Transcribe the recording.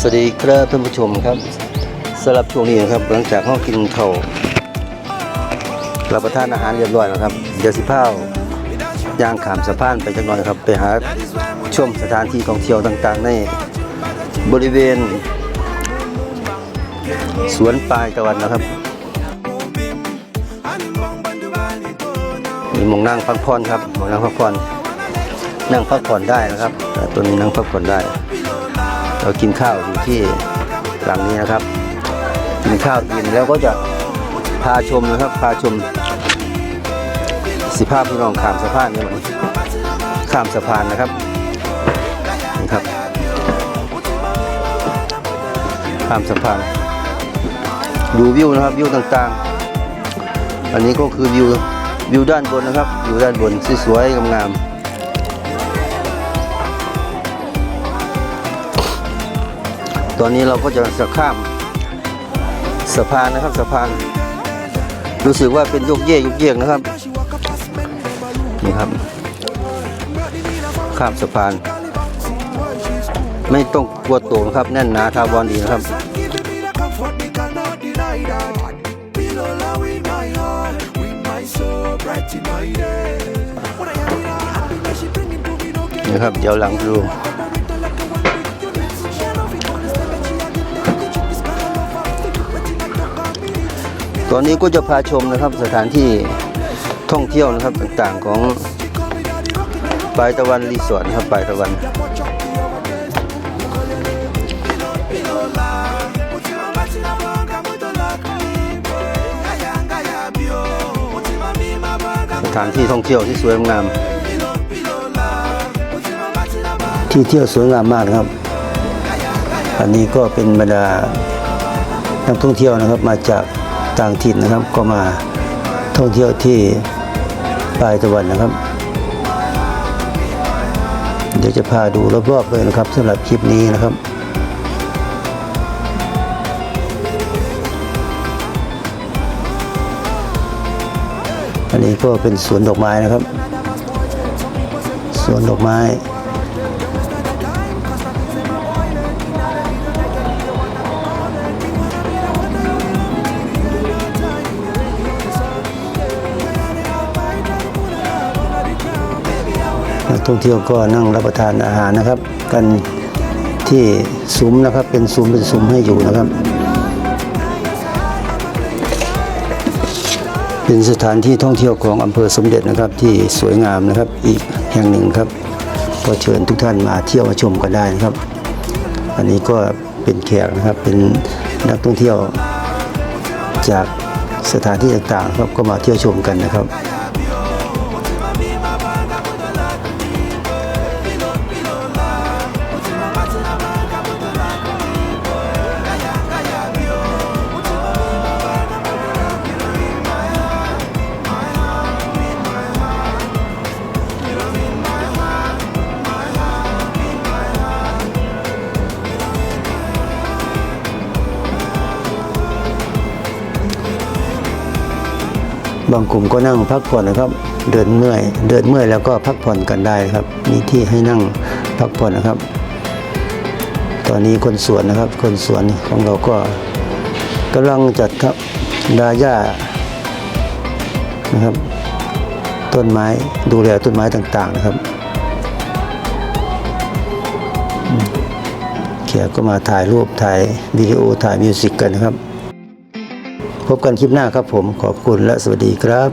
สวัสดีครับท่านผู้ชมครับสำหรับช่วงนี้นะครับหลังจากห้องกินข้าวรับประทานอาหารเรียบร้อยแล้วครับเดี๋ยวสิพาวย่างขามสะพานไปจังหน่อยครับ ไปหาชมสถานที่ท่องเที่ยวต่างๆ ในบริเวณ สวนปลายตะวันนะครับมีมองนั่งพักผ่อนครับมองนั่งพักผ่อนนั่งพักผ่อนได้นะครับตัวนี้นั่งพักผ่อนได้ เรากินข้าวอยู่ที่หลังนี้นะครับ กินข้าวกินแล้วก็จะพาชมนะครับ พาชม สิภาพพี่น้องข้ามสะพานนี่มันข้ามสะพานนะครับนี่ครับ ข้ามสะพานดูวิวนะครับวิวต่างๆ อันนี้ก็คือวิววิวด้านบนนะครับวิวด้านบนสวยๆงามๆ ตอนนี้เราก็จะจะข้ามสะพานนะครับสะพาน รู้สึกว่าเป็นยกเยกยกเยกนะครับนี่ครับ ข้ามสะพาน ไม่ต้องกลัวตกนะครับแน่นหนาทาวรดีนะครับนี่ครับเดี๋ยวหลังดู อนนี้ก็จะพาชมนะครับสถานที่ท่องเที่ยวนะครับต่างๆของปลายตะวันรีสอร์ทครับปลายตะวันสถานที่ท่องเที่ยวที่สวยงาม ที่เที่ยวสวยงามมากนะครับ อันนี้ก็เป็นบรรดานักท่องเที่ยวนะครับมาจาก ต่างถิ่นนะครับ ก็มาท่องเที่ยวที่ปลายตะวันนะครับ เดี๋ยวจะพาดูรอบๆเลยนะครับสำหรับคลิปนี้นะครับอันนี้ก็เป็นสวนดอกไม้นะครับ สวนดอกไม้ นักท่องเที่ยวก็นั่งรับประทานอาหารนะครับ กันที่ซุ้มนะครับเป็นซุ้มเป็นซุ้มให้อยู่นะครับ เป็นสถานที่ท่องเที่ยวของอำเภอสมเด็จนะครับที่สวยงามนะครับอีกแห่งหนึ่งครับ ก็เชิญทุกท่านมาเที่ยวมาชมกันได้นะครับ อันนี้ก็เป็นแขกนะครับเป็นนักท่องเที่ยวจากสถานที่ต่างๆครับก็มาเที่ยวชมกันนะครับ บางกลุ่มก็นั่งพักผ่อนนะครับ เดินเมื่อย เดินเมื่อยแล้วก็พักผ่อนกันได้ครับ มีที่ให้นั่งพักผ่อนนะครับ ตอนนี้คนสวนนะครับ คนสวนของเราก็กำลังจัดครับดาหญ้านะครับ ต้นไม้ดูแลต้นไม้ต่างๆนะครับอืมแขกก็มาถ่ายรูปถ่ายวิดีโอถ่ายมิวสิกกันนะครับ พบกันคลิปหน้าครับผมขอบคุณและสวัสดีครับ